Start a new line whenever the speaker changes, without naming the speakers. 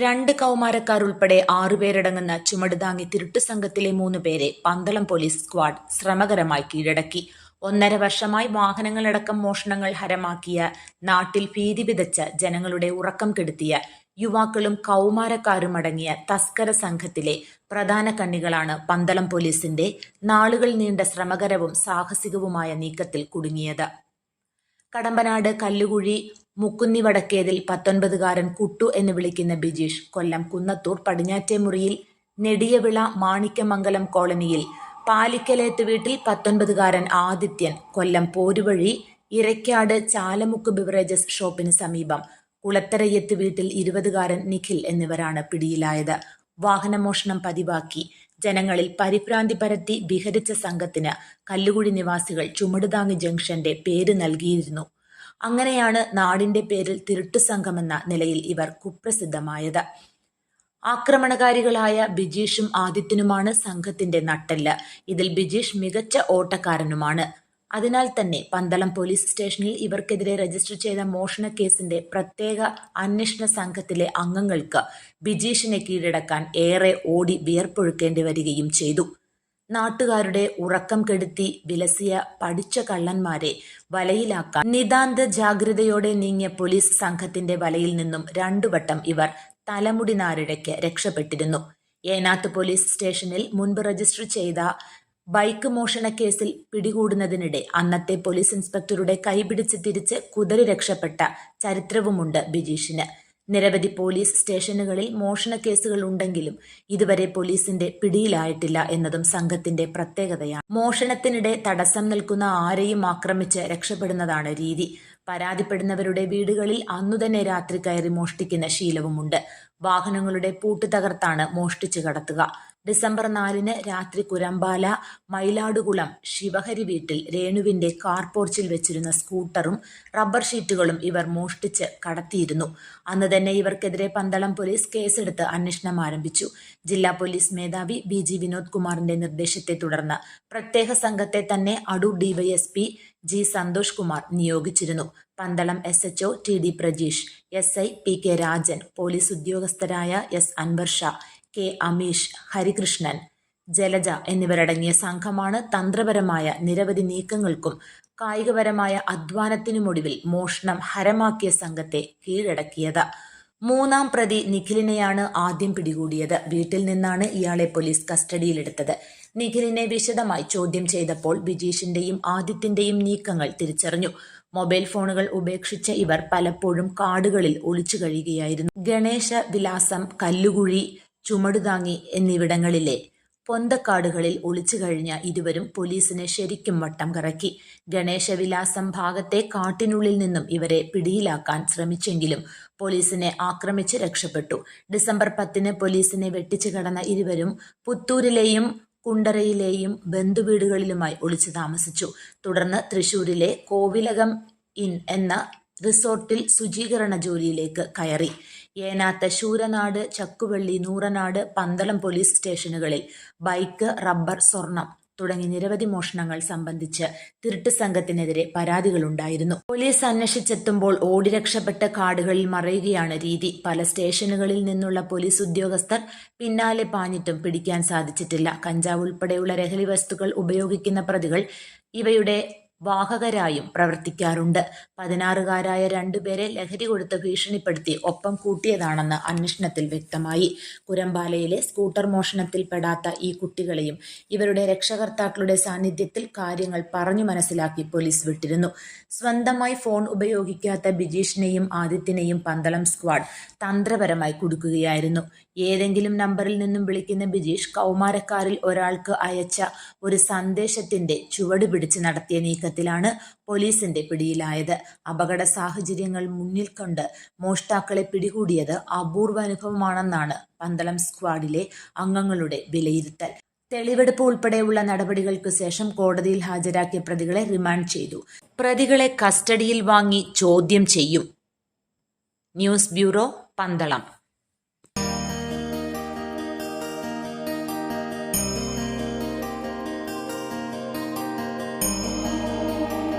രണ്ട് കൗമാരക്കാർ ഉൾപ്പെടെ ആറുപേരടങ്ങുന്ന ചുമടുതാങ്ങി തിരുട്ടു സംഘത്തിലെ മൂന്ന് പേരെ പന്തളം പോലീസ് സ്ക്വാഡ് ശ്രമകരമായി കീഴടക്കി. ഒന്നര വർഷമായി വാഹനങ്ങളടക്കം മോഷണങ്ങൾ ഹരമാക്കിയ നാട്ടിൽ ഭീതി വിതച്ച ജനങ്ങളുടെ ഉറക്കം കെടുത്തിയ യുവാക്കളും കൗമാരക്കാരും അടങ്ങിയ തസ്കര സംഘത്തിലെ പ്രധാന കണ്ണികളാണ് പന്തളം പോലീസിന്റെ നാളുകൾ നീണ്ട ശ്രമകരവും സാഹസികവുമായ നീക്കത്തിൽ കുടുങ്ങിയത്. കടമ്പനാട് കല്ലുകുഴി മുക്കുന്നി വടക്കേതിൽ പത്തൊൻപതുകാരൻ കുട്ടു എന്ന് വിളിക്കുന്ന ബിജീഷ് കൊല്ലം കുന്നത്തൂർ പടിഞ്ഞാറ്റേമുറിയിൽ നെടിയവിള മാണിക്യമംഗലം കോളനിയിൽ പാലിക്കലേത്ത് വീട്ടിൽ പത്തൊൻപതുകാരൻ ആദിത്യൻ കൊല്ലം പോരുവഴി ഇരയ്ക്കാട് ചാലമുക്ക് ബിവറേജസ് ഷോപ്പിന് സമീപം കുളത്തരയ്യത്ത് വീട്ടിൽ ഇരുപതുകാരൻ നിഖിൽ എന്നിവരാണ് പിടിയിലായത്. വാഹനമോഷണം പതിവാക്കി. ജനങ്ങളിൽ പരിഭ്രാന്തി പരത്തി വിഹരിച്ച സംഘത്തിന് കല്ലുകുഴി നിവാസികൾ ചുമടുതാങ്ങി ജംഗ്ഷന്റെ പേര് നൽകിയിരുന്നു. അങ്ങനെയാണ് നാടിന്റെ പേരിൽ തിരുട്ടു സംഘമെന്ന നിലയിൽ ഇവർ കുപ്രസിദ്ധമായത്. ആക്രമണകാരികളായ ബിജീഷും ആദിത്യനുമാണ് സംഘത്തിന്റെ നട്ടെല്ല്. ഇതിൽ ബിജീഷ് മികച്ച ഓട്ടക്കാരനുമാണ്. അതിനാൽ തന്നെ പന്തളം പോലീസ് സ്റ്റേഷനിൽ ഇവർക്കെതിരെ രജിസ്റ്റർ ചെയ്ത മോഷണ കേസിന്റെ പ്രത്യേക അന്വേഷണ സംഘത്തിലെ അംഗങ്ങൾക്ക് ബിജീഷിനെ കീഴടക്കാൻ ഏറെ ഓടി വിയർപ്പൊഴുക്കേണ്ടി വരികയും ചെയ്തു. നാട്ടുകാരുടെ ഉറക്കം കെടുത്തി വിലസിയ പഠിച്ച കള്ളന്മാരെ വലയിലാക്കാൻ നിതാന്ത ജാഗ്രതയോടെ നീങ്ങിയ പോലീസ് സംഘത്തിന്റെ വലയിൽ നിന്നും രണ്ടുവട്ടം ഇവർ തലമുടി നാരിഴയ്ക്ക് രക്ഷപ്പെട്ടിരുന്നു. ഏനാത്ത് പോലീസ് സ്റ്റേഷനിൽ മുൻപ് രജിസ്റ്റർ ചെയ്ത ബൈക്ക് മോഷണ കേസിൽ പിടികൂടുന്നതിനിടെ അന്നത്തെ പോലീസ് ഇൻസ്പെക്ടറുടെ കൈപിടിച്ച് തിരിച്ച് കുതറി രക്ഷപ്പെട്ട ചരിത്രവുമുണ്ട് ബിജീഷിന്. നിരവധി പോലീസ് സ്റ്റേഷനുകളിൽ മോഷണ കേസുകൾ ഉണ്ടെങ്കിലും ഇതുവരെ പോലീസിന്റെ പിടിയിലായിട്ടില്ല എന്നതും സംഘത്തിന്റെ പ്രത്യേകതയാണ്. മോഷണത്തിനിടെ തടസ്സം നിൽക്കുന്ന ആരെയും ആക്രമിച്ച് രക്ഷപ്പെടുന്നതാണ് രീതി. പരാതിപ്പെടുന്നവരുടെ വീടുകളിൽ അന്നുതന്നെ രാത്രി കയറി മോഷ്ടിക്കുന്ന ശീലവുമുണ്ട്. വാഹനങ്ങളുടെ പൂട്ട് തകർത്താണ് മോഷ്ടിച്ചു കടത്തുക. ഡിസംബർ നാലിന് രാത്രി കുരമ്പാല മയിലാടുകുളം ശിവഹരി വീട്ടിൽ രേണുവിന്റെ കാർ പോർച്ചിൽ വെച്ചിരുന്ന സ്കൂട്ടറും റബ്ബർ ഷീറ്റുകളും ഇവർ മോഷ്ടിച്ച് കടത്തിയിരുന്നു. അന്ന് തന്നെ ഇവർക്കെതിരെ പന്തളം പോലീസ് കേസെടുത്ത് അന്വേഷണം ആരംഭിച്ചു. ജില്ലാ പോലീസ് മേധാവി ബി ജി വിനോദ് കുമാറിന്റെ നിർദ്ദേശത്തെ തുടർന്ന് പ്രത്യേക സംഘത്തെ തന്നെ Adoor DYSP G Santhosh Kumar നിയോഗിച്ചിരുന്നു. Pandalam S HO T D Prajeesh S I P K Rajan police ഉദ്യോഗസ്ഥരായ S Anvar Shah K Ameesh Harikrishnan Jalaja എന്നിവരടങ്ങിയ സംഘമാണ് തന്ത്രപരമായ നിരവധി നീക്കങ്ങൾക്കും കായികപരമായ അധ്വാനത്തിനുമൊടുവിൽ മോഷണം ഹരമാക്കിയ സംഘത്തെ കീഴടക്കിയത്. മൂന്നാം പ്രതി നിഖിലിനെയാണ് ആദ്യം പിടികൂടിയത്. വീട്ടിൽ നിന്നാണ് ഇയാളെ പോലീസ് കസ്റ്റഡിയിലെടുത്തത്. നിഖിലിനെ വിശദമായി ചോദ്യം ചെയ്തപ്പോൾ ബിജീഷിന്റെയും ആദിത്യന്റെയും നീക്കങ്ങൾ തിരിച്ചറിഞ്ഞു. മൊബൈൽ ഫോണുകൾ ഉപേക്ഷിച്ച ഇവർ പലപ്പോഴും കാടുകളിൽ ഒളിച്ചു കഴിയുകയായിരുന്നു. ഗണേശ വിലാസം കല്ലുകുഴി ചുമടുതാങ്ങി എന്നിവിടങ്ങളിലെ പൊന്തക്കാടുകളിൽ ഒളിച്ചു കഴിഞ്ഞ ഇരുവരും പോലീസിനെ ശരിക്കും വട്ടം കറക്കി. ഗണേശവിലാസം ഭാഗത്തെ കാട്ടിനുള്ളിൽ നിന്നും ഇവരെ പിടിയിലാക്കാൻ ശ്രമിച്ചെങ്കിലും പോലീസിനെ ആക്രമിച്ച് രക്ഷപ്പെട്ടു. ഡിസംബർ പത്തിന് പോലീസിനെ വെട്ടിച്ചു കടന്ന ഇരുവരും പുത്തൂരിലെയും കുണ്ടറയിലെയും ബന്ധുവീടുകളിലുമായി ഒളിച്ചു താമസിച്ചു. തുടർന്ന് തൃശൂരിലെ കോവിലകം ഇൻ എന്ന റിസോർട്ടിൽ ശുചീകരണ ജോലിയിലേക്ക് കയറി. ഏനാത്ത് ശൂരനാട് ചക്കുവള്ളി നൂറനാട് പന്തളം പോലീസ് സ്റ്റേഷനുകളിൽ ബൈക്ക് റബ്ബർ സ്വർണം തുടങ്ങി നിരവധി മോഷണങ്ങൾ സംബന്ധിച്ച് തിരുട്ട് സംഘത്തിനെതിരെ പരാതികളുണ്ടായിരുന്നു. പോലീസ് അന്വേഷിച്ചെത്തുമ്പോൾ ഓടി രക്ഷപ്പെട്ട കാടുകളിൽ മറയുകയാണ് രീതി. പല സ്റ്റേഷനുകളിൽ നിന്നുള്ള പോലീസ് ഉദ്യോഗസ്ഥർ പിന്നാലെ പാഞ്ഞിട്ടും പിടിക്കാൻ സാധിച്ചിട്ടില്ല. കഞ്ചാവ് ഉൾപ്പെടെയുള്ള ലഹരി വസ്തുക്കൾ ഉപയോഗിക്കുന്ന പ്രതികൾ ഇവയുടെ വാഹകരായും പ്രവർത്തിക്കാറുണ്ട്. പതിനാറുകാരായ രണ്ടുപേരെ ലഹരി കൊടുത്ത് ഭീഷണിപ്പെടുത്തി ഒപ്പം കൂട്ടിയതാണെന്ന് അന്വേഷണത്തിൽ വ്യക്തമായി. കുരമ്പാലയിലെ സ്കൂട്ടർ മോഷണത്തിൽ പെടാത്ത ഈ കുട്ടികളെയും ഇവരുടെ രക്ഷകർത്താക്കളുടെ സാന്നിധ്യത്തിൽ കാര്യങ്ങൾ പറഞ്ഞു മനസ്സിലാക്കി പോലീസ് വിട്ടിരുന്നു. സ്വന്തമായി ഫോൺ ഉപയോഗിക്കാത്ത ബിജീഷിനെയും ആദിത്യനെയും പന്തളം സ്ക്വാഡ് തന്ത്രപരമായി കുടുക്കുകയായിരുന്നു. ഏതെങ്കിലും നമ്പറിൽ നിന്നും വിളിക്കുന്ന ബിജീഷ് കൗമാരക്കാരിൽ ഒരാൾക്ക് അയച്ച ഒരു സന്ദേശത്തിന്റെ ചുവട് പിടിച്ച് നടത്തിയ നീക്കം നീക്കത്തിലാണ് പോലീസിന്റെ പിടിയിലായത്. അപകട സാഹചര്യങ്ങൾ മുന്നിൽ കണ്ട് മോഷ്ടാക്കളെ പിടികൂടിയത് അപൂർവ അനുഭവമാണെന്നാണ് പന്തളം സ്ക്വാഡിലെ അംഗങ്ങളുടെ വിലയിരുത്തൽ. തെളിവെടുപ്പ് ഉൾപ്പെടെയുള്ള നടപടികൾക്ക് ശേഷം കോടതിയിൽ ഹാജരാക്കിയ പ്രതികളെ റിമാൻഡ് ചെയ്തു. പ്രതികളെ കസ്റ്റഡിയിൽ വാങ്ങി ചോദ്യം ചെയ്യും. News bureau Pandalam.